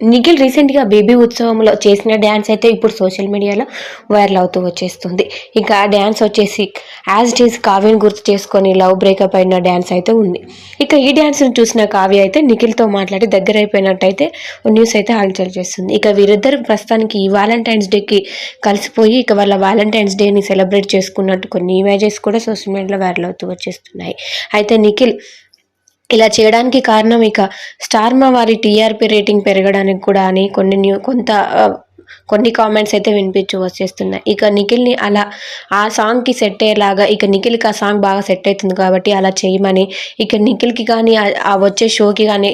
నిఖిల్ రీసెంట్గా బేబీ ఉత్సవంలో చేసిన డ్యాన్స్ అయితే ఇప్పుడు సోషల్ మీడియాలో వైరల్ అవుతూ వచ్చేస్తుంది. ఇంకా ఆ డ్యాన్స్ వచ్చేసి యాజ్ ఇట్ ఈస్ కావ్యను గుర్తు చేసుకొని లవ్ బ్రేకప్ అయిన డ్యాన్స్ అయితే ఉంది. ఇక ఈ డ్యాన్స్ని చూసిన కావ్య అయితే నిఖిల్తో మాట్లాడి దగ్గర అయిపోయినట్టయితే న్యూస్ అయితే హల్చల్ చేస్తుంది. ఇక వీరిద్దరు ప్రస్తుతానికి ఈ వ్యాలంటైన్స్ డేకి కలిసిపోయి ఇక వాళ్ళ వ్యాలంటైన్స్ డేని సెలబ్రేట్ చేసుకున్నట్టు కొన్ని ఇమేజెస్ కూడా సోషల్ మీడియాలో వైరల్ అవుతూ వచ్చేస్తున్నాయి. అయితే నిఖిల్ ఇలా చేయడానికి కారణం ఇక స్టార్ మా వారి టీఆర్పీ రేటింగ్ పెరగడానికి కూడా అని కొన్ని న్యూ కొంత కొన్ని కామెంట్స్ అయితే వినిపించు వచ్చేస్తున్నాయి ఇక నిఖిల్ని అలా ఆ సాంగ్కి సెట్ అయ్యేలాగా ఇక నిఖిల్కి ఆ సాంగ్ బాగా సెట్ అవుతుంది కాబట్టి అలా చేయమని ఇక నిఖిల్కి కానీ ఆ- వచ్చే షోకి కానీ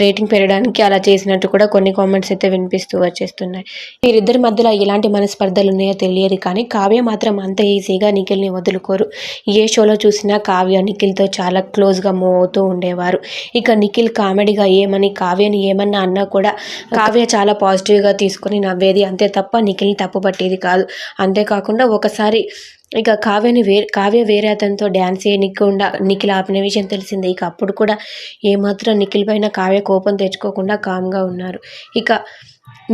రేటింగ్ పెరగడానికి అలా చేసినట్టు కూడా కొన్ని కామెంట్స్ అయితే వినిపిస్తూ వచ్చేస్తున్నాయి. వీరిద్దరి మధ్యలో ఎలాంటి మనస్పర్ధలు ఉన్నాయో తెలియదు కానీ కావ్య మాత్రం అంత ఈజీగా నిఖిల్ని వదులుకోరు. ఏ షోలో చూసినా కావ్య నిఖిల్తో చాలా క్లోజ్గా మూవ్ అవుతూ ఉండేవారు. ఇక నిఖిల్ కామెడీగా ఏమని కావ్యని ఏమన్నా అన్నా కూడా కావ్య చాలా పాజిటివ్గా తీసుకొని నవ్వేది. అంతే తప్ప నిఖిల్ని తప్పు పట్టేది కాదు. అంతేకాకుండా ఒకసారి ఇక కావ్యని వే కావ్య వేరే అతనితో డ్యాన్స్ చేయనికుండా నిఖిల్ ఆపిన విషయం తెలిసిందే. ఇక అప్పుడు కూడా ఏమాత్రం నిఖిల్ పైన కావ్య కోపం తెచ్చుకోకుండా కామ్గా ఉన్నారు. ఇక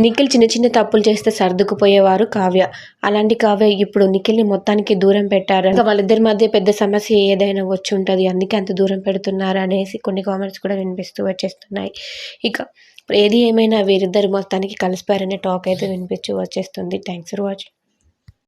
నిఖిల్ చిన్న చిన్న తప్పులు చేస్తే సర్దుకుపోయేవారు కావ్య. అలాంటి కావ్య ఇప్పుడు నిఖిల్ని మొత్తానికి దూరం పెట్టారు ఇంకా వాళ్ళిద్దరి మధ్య పెద్ద సమస్య ఏదైనా వచ్చి ఉంటుంది. అందుకే అంత దూరం పెడుతున్నారు అనేసి కొన్ని కామెంట్స్ కూడా వినిపిస్తూ వచ్చేస్తున్నాయి. ఇక ఏది ఏమైనా వీరిద్దరు మొత్తానికి కలిసిపోయారనే టాక్ అయితే వినిపించు వచ్చేస్తుంది. Thanks for watching